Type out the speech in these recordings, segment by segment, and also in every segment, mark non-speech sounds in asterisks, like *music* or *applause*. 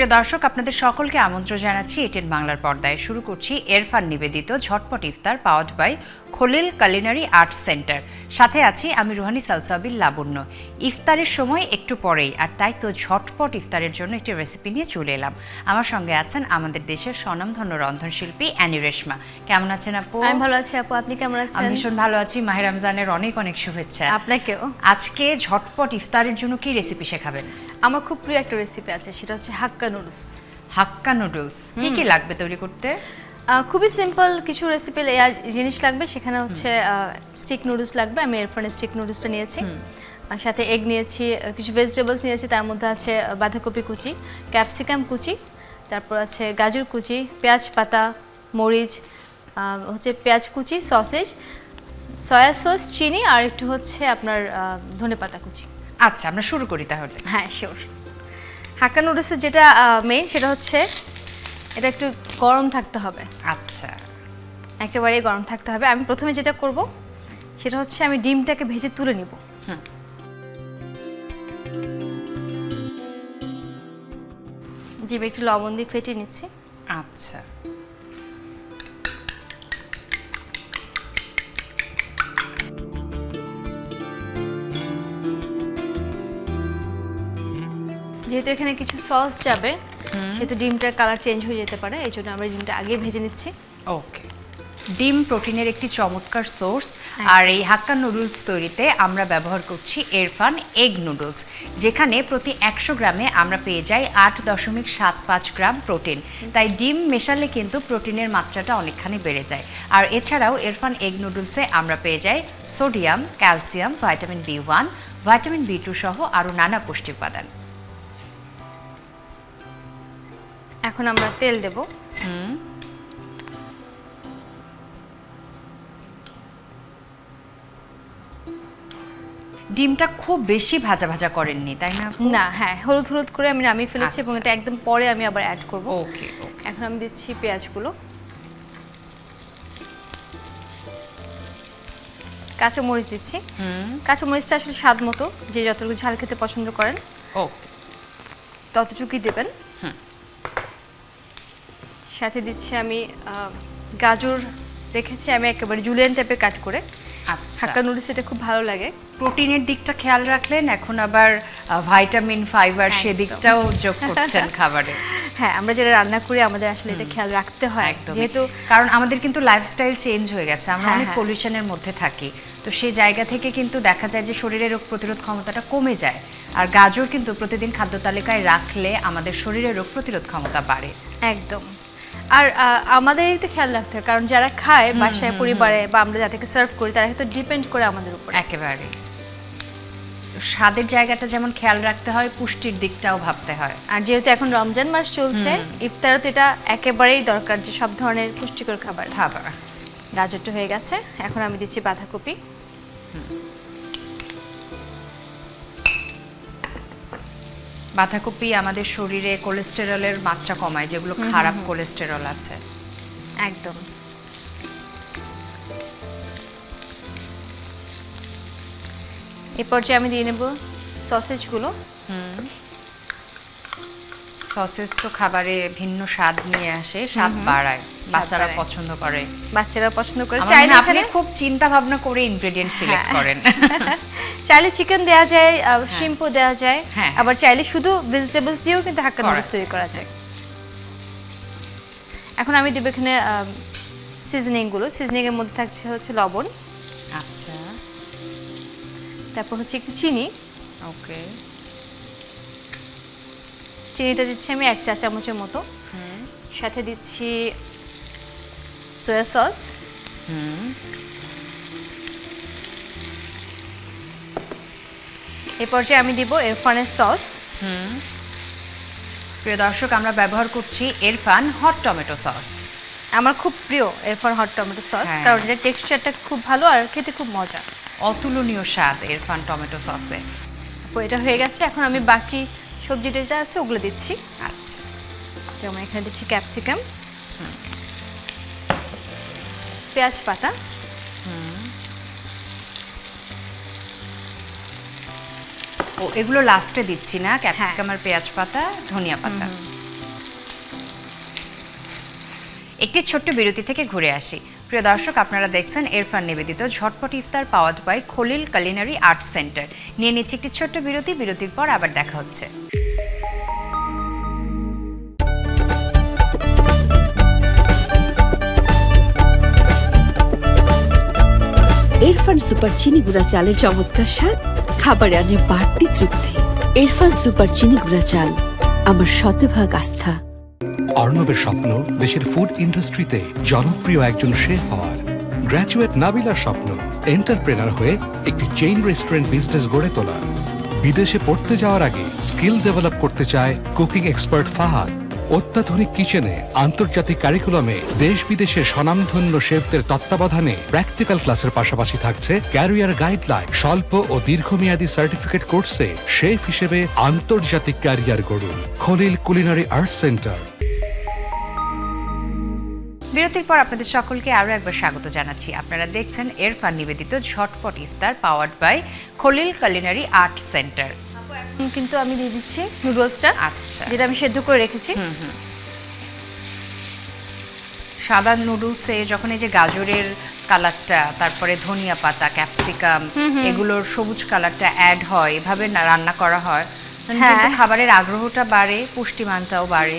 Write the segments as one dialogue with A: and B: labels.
A: প্রিয় দর্শক আপনাদের সকলকে আমন্ত্রণ জানাচ্ছি এটেন বাংলার পর্দায়। শুরু করছি এরফান নিবেদিত ঝটপট ইফতার powered by Khalil culinary art centre সাথে আছি আমি রুহানি সালসাবিল লাবণ্য। ইফতারের সময় একটু পরেই আর তাই তো ঝটপট ইফতারের জন্য একটি রেসিপি নিয়ে চলে এলাম। আমার সঙ্গে আছেন আমাদের দেশের স্বনামধন্য রন্ধনশিল্পী অ্যানি রেশমা। কেমন আছেন আপু?
B: আমি ভালো আছি আপু আপনি কেমন আছেন?
A: আমি ভীষণ ভালো আছি মাহের রমজানের অনেক অনেক শুভেচ্ছা।
B: আপনাকেও?
A: আজকে ঝটপট ইফতারের জন্য কি রেসিপি শেখাবেন?
B: আমার খুব প্রিয় একটা রেসিপি আছে সেটা হচ্ছে হাক্কা নুডলস
A: হাক্কা নুডলস কি কি লাগবে তৈরি করতে?
B: খুবই সিম্পল কিছু রেসিপি জিনিস লাগবে। সেখানে হচ্ছে স্টিক নুডলস লাগবে। আমি এরফোনে স্টিক নুডলসটা নিয়েছি। আর সাথে এগ নিয়েছি কিছু ভেজিটেবলস নিয়েছি। তার মধ্যে আছে বাঁধাকপি কুচি ক্যাপসিকাম কুচি তারপর আছে গাজর কুচি পেঁয়াজ পাতা মরিচ হচ্ছে পেঁয়াজ কুচি সসেজ সয়া সস চিনি আর একটু হচ্ছে আপনার ধনে পাতা কুচি।
A: আচ্ছা আমরা শুরু করি তাহলে।
B: হ্যাঁ শিওর হাক্কা নুডলসের যেটা মেইন সেটা হচ্ছে এটা একটু গরম থাকতে হবে।
A: আচ্ছা।
B: একেবারেই গরম থাকতে হবে। আমি প্রথমে যেটা করব সেটা হচ্ছে আমি ডিমটাকে ভেজে তুলে নিব।
A: হুম।
B: ডিম একটু লবণ দিয়ে ফেটে নিচ্ছি।
A: আচ্ছা।
B: যেহেতু এখানে কিছু সস যাবে সেহেতু ডিমটার কালার চেঞ্জ হয়ে যেতে পারে এই জন্য আমরা ডিমটা আগে ভেজে নিচ্ছি।
A: ওকে ডিম প্রোটিনের একটি চমৎকার সোর্স আর এই হাক্কা নুডলস তৈরিতে আমরা ব্যবহার করছি এরফান এগ নুডলস যেখানে প্রতি একশো গ্রামে আমরা পেয়ে যাই আট দশমিক সাত পাঁচ গ্রাম প্রোটিন তাই ডিম মেশালে কিন্তু প্রোটিনের মাত্রাটা অনেকখানি বেড়ে যায়। আর এছাড়াও এরফান এগ নুডলসে আমরা পেয়ে যাই sodium calcium vitamin B one vitamin B two সহ আরও নানা পুষ্টি উপাদান।
B: এখন আমরা তেল দেব।
A: ডিমটা খুব বেশি ভাজা ভাজা করেননি তাই না
B: না হ্যাঁ হলুদ হলুদ করে আমি নামিয়ে ফেলেছি এবং
A: আচ্ছা।
B: এটা একদম পরে আমি আবার অ্যাড করব।
A: ওকে
B: এখন আমি দিচ্ছি পেঁয়াজগুলো। কাঁচামরিচ দিচ্ছি।
A: হুম।
B: কাঁচামরিচটা আসলে স্বাদ মতো যে যতটুকু ঝাল খেতে পছন্দ করেন
A: ওকে।
B: ততটুকুই দেবেন।
A: হুম।
B: সাথে দিচ্ছি আমি গাজর রেখেছি আমি একেবারে জুলিয়ান টাইপের কাট করে।
A: আচ্ছা।
B: হাক্কা নুডলস এটা খুব ভালো লাগে।
A: প্রোটিনের দিকটা খেয়াল রাখলেন এখন আবার ভাইটামিন ফাইবার। সেদিকটাও যোগ করছেন *laughs* খাবারে।
B: হ্যাঁ আমরা যেটা রান্না করি আমাদের আসলে এটা খেয়াল রাখতে হয়।
A: একদম
B: যেহেতু
A: কারণ আমাদের কিন্তু লাইফস্টাইল চেঞ্জ হয়ে গেছে আমরা
B: হ্যাঁ,
A: অনেক
B: হ্যাঁ।
A: পলিউশনের মধ্যে থাকি। তো সেই জায়গা থেকে কিন্তু দেখা যায় যে শরীরের রোগ প্রতিরোধ ক্ষমতাটা কমে যায়। আর গাজর কিন্তু প্রতিদিন খাদ্য তালিকায় রাখলে আমাদের শরীরের রোগ প্রতিরোধ ক্ষমতা বাড়ে।
B: একদম। আর আহ, আমাদেরই তো খেয়াল রাখতে হয় কারণ যারা খায় বাসায় পরিবারে বা আমরা যাদেরকে সার্ভ করি তারা কিন্তু ডিপেন্ড করে আমাদের উপর।
A: একেবারে। স্বাদের জায়গাটা যেমন খেয়াল রাখতে হয় পুষ্টির দিকটাও ভাবতে হয়।
B: আর যেহেতু এখন রমজান মাস চলছে ইফতারও তো এটা একেবারেই দরকার যে সব ধরনের পুষ্টিকর খাবার।
A: খাবার।
B: গাজরটা হয়ে গেছে এখন আমি দিচ্ছি বাঁধাকপি।
A: বাঁধাকপি আমাদের শরীরে কোলেস্টেরলের মাত্রা কমায় যেগুলো খারাপ কোলেস্টেরল আছে।
B: একদম। এই পর্যায়ে আমি দিয়ে নেব সসেজগুলো।
A: সসেস তো খাবারে ভিন্ন স্বাদ নিয়ে আসে স্বাদ বাড়ায় বাচ্চারা পছন্দ করে।
B: বাচ্চারা পছন্দ করে। চাইলে
A: আপনি খুব চিন্তা ভাবনা করে ইনগ্রেডিয়েন্ট সিলেক্ট
B: হ্যাঁ।
A: করেন। *laughs*
B: চাইলে চিকেন দেওয়া যায় শিম্পু দেওয়া যায়
A: হ্যাঁ।
B: আবার চাইলে শুধু ভেজিটেবলস দিয়েও কিন্তু হাক্কা নুডলস তৈরি করা যায়। এখন আমি দেবো এখানে সিজনিংগুলো। সিজনিং এর মধ্যে থাকছে হচ্ছে লবণ।
A: আচ্ছা।
B: তারপর হচ্ছে একটু চিনি।
A: ওকে।
B: চিনিটা দিচ্ছি আমি এক চা চামচের মতো। সাথে দিচ্ছি সয়া সস
A: হুম।
B: এই পর্যায়ে আমি দিব এরফানের সস।
A: হুম। প্রিয় দর্শক আমরা ব্যবহার করছি এরফান হট টমেটো সস
B: আমার খুব প্রিয় এরফান হট টমেটো সস। কারণ এটার টেক্সচারটা খুব ভালো আর খেতে খুব মজা।
A: অতুলনীয় স্বাদ এরফান টমেটো সসে
B: তো এটা হয়ে গেছে এখন আমি বাকি সবজি যেটা আছে ওগুলো দিচ্ছি।
A: আচ্ছা।
B: যেমন এখানে দিচ্ছি ক্যাপসিকাম পেঁয়াজ পাতা।
A: ও এগুলো লাস্টে দিচ্ছি না। ক্যাপসিকাম আর পেঁয়াজ পাতা ধনিয়া পাতা। একটি ছোট্ট বিরতি থেকে ঘুরে আসি। প্রিয় দর্শক আপনারা দেখছেন এরফান নিবেদিত ঝটপট ইফতার powered by Khalil culinary art centre নিয়ে নিচ্ছি একটি ছোট্ট বিরতি বিরতির পর আবার দেখা হচ্ছে।
C: এরফান সুপার চিনি গুঁড়া চালের চমৎকার স্বাদ খাবারে আনে বাড়তি তৃপ্তি। এরফান সুপার চিনি গুঁড়া চাল, আমার শতভাগ আস্থা।
D: অর্ণবের স্বপ্ন দেশের ফুড ইন্ডাস্ট্রিতে জনপ্রিয় একজন শেফ হওয়ার। গ্র্যাজুয়েট নাবিলার স্বপ্ন এন্টারপ্রেনার হয়ে একটি চেইন রেস্টুরেন্ট বিজনেস গড়ে তোলা বিদেশে পড়তে যাওয়ার আগে স্কিল ডেভেলপ করতে চায় কুকিং এক্সপার্ট ফাহাদ। অত্যাধুনিক কিচেনে, আন্তর্জাতিক কারিকুলামে দেশ বিদেশে স্বনামধন্য শেফদের তত্ত্বাবধানে প্র্যাকটিক্যাল ক্লাসের পাশাপাশি থাকছে ক্যারিয়ার গাইডলাইন স্বল্প ও দীর্ঘমেয়াদী সার্টিফিকেট কোর্সে শেফ হিসেবে আন্তর্জাতিক ক্যারিয়ার গড়ুন। খলিল কুলিনারি আর্ট সেন্টার
A: বিরতির পর আপনাদের সকলকে আরও একবার স্বাগত জানাচ্ছি। আপনারা দেখছেন এরফান নিবেদিত ঝটপট ইফতার powered by Khalil culinary art centre
B: কিন্তু আমি দিয়ে দিচ্ছি নুডলসটা
A: আচ্ছা।
B: যেটা আমি সেদ্ধ করে রেখেছি।
A: সাদা নুডলসে যখন এই যে গাজরের কালারটা তারপরে ধনিয়া পাতা ক্যাপসিকাম এগুলোর সবুজ কালারটা অ্যাড হয় এভাবে রান্না করা হয়
B: হ্যাঁ।
A: খাবারের আগ্রহটা বাড়ে পুষ্টিমানটাও বাড়ে।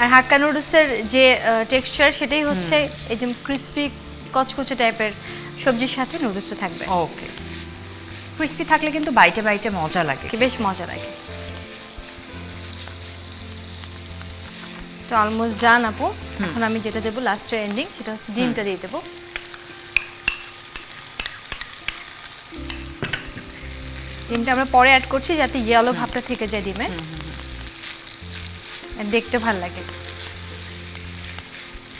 B: আর হাক্কা নুডলসের যে টেক্সচার সেটাই হচ্ছে এই যে ক্রিস্পি কচকচে টাইপের সবজির সাথে নুডলসটা থাকবে।
A: ওকে ক্রিস্পি থাকলে কিন্তু বাইটে বাইটে মজা লাগে।
B: কি বেশ মজা লাগে। তো অলমোস্ট ডান আপু। এখন আমি যেটা দেবো লাস্টের এন্ডিং সেটা হচ্ছে ডিমটা দিয়ে দেবো। ডিমটা আমরা পরে অ্যাড করছি যাতে ইয়েলো ভাবটা থেকে যায় ডিমে। দেখতে ভালো লাগে।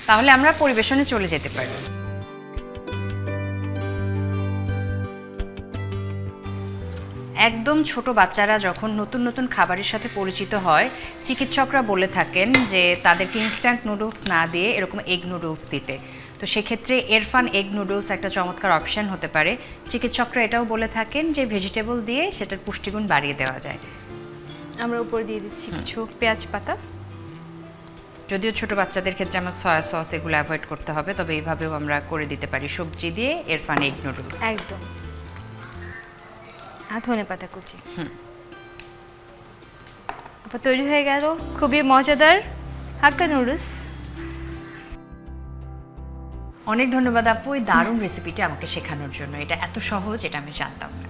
A: তাহলে আমরা পরিবেশনে চলে যেতে পারি। একদম ছোট বাচ্চারা যখন নতুন নতুন খাবারের সাথে পরিচিত হয় চিকিৎসকরা বলে থাকেন যে তাদেরকে ইনস্ট্যান্ট নুডলস না দিয়ে এরকম এগ নুডলস দিতে। তো সেক্ষেত্রে এরফান এগ নুডলস একটা চমৎকার অপশান হতে পারে। চিকিৎসকরা এটাও বলে থাকেন যে ভেজিটেবল দিয়ে সেটার পুষ্টিগুণ বাড়িয়ে দেওয়া যায়।
B: আমরা উপরে দিয়ে দিচ্ছি কিছু পেঁয়াজ পাতা।
A: যদিও ছোট বাচ্চাদের ক্ষেত্রে আমার সয়া সস এগুলো অ্যাভয়েড করতে হবে তবে এইভাবেও আমরা করে দিতে পারি। সবজি দিয়ে এরফান এগ নুডলস
B: একদম। আর ধনে কুচি। আবার তৈরি হয়ে গেল খুবই মজাদার হাক্কা নুডলস।
A: অনেক ধন্যবাদ আপু, এই দারুণ রেসিপিটা আমাকে শেখানোর জন্য। এটা এত সহজ, এটা আমি জানতাম না।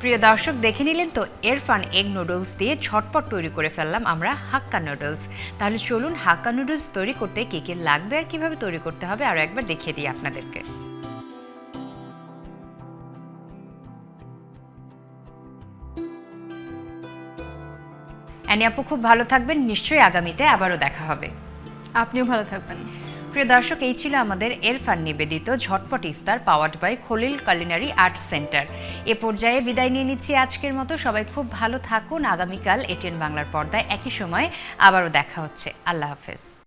A: প্রিয় দর্শক, দেখে নিলেন তো, এরফান এগ নুডলস দিয়ে ঝটপট তৈরি করে ফেললাম আমরা হাক্কা নুডলস। তাহলে চলুন হাক্কা নুডলস তৈরি করতে কী কী লাগবে আর কীভাবে তৈরি করতে হবে আরও একবার দেখিয়ে দিই আপনাদেরকে। অ্যানি আপু খুব ভালো থাকবেন নিশ্চয়ই আগামীতে আবারও দেখা হবে।
B: আপনিও ভালো থাকবেন।
A: প্রিয় দর্শক এই ছিল আমাদের এরফান নিবেদিত ঝটপট ইফতার powered by Khalil culinary art centre. এ পর্যায়ে বিদায় নিয়ে নিচ্ছি আজকের মতো। সবাই খুব ভালো থাকুন। আগামীকাল এটিএন বাংলার পর্দায় একই সময় আবারও দেখা হচ্ছে। আল্লাহ হাফেজ।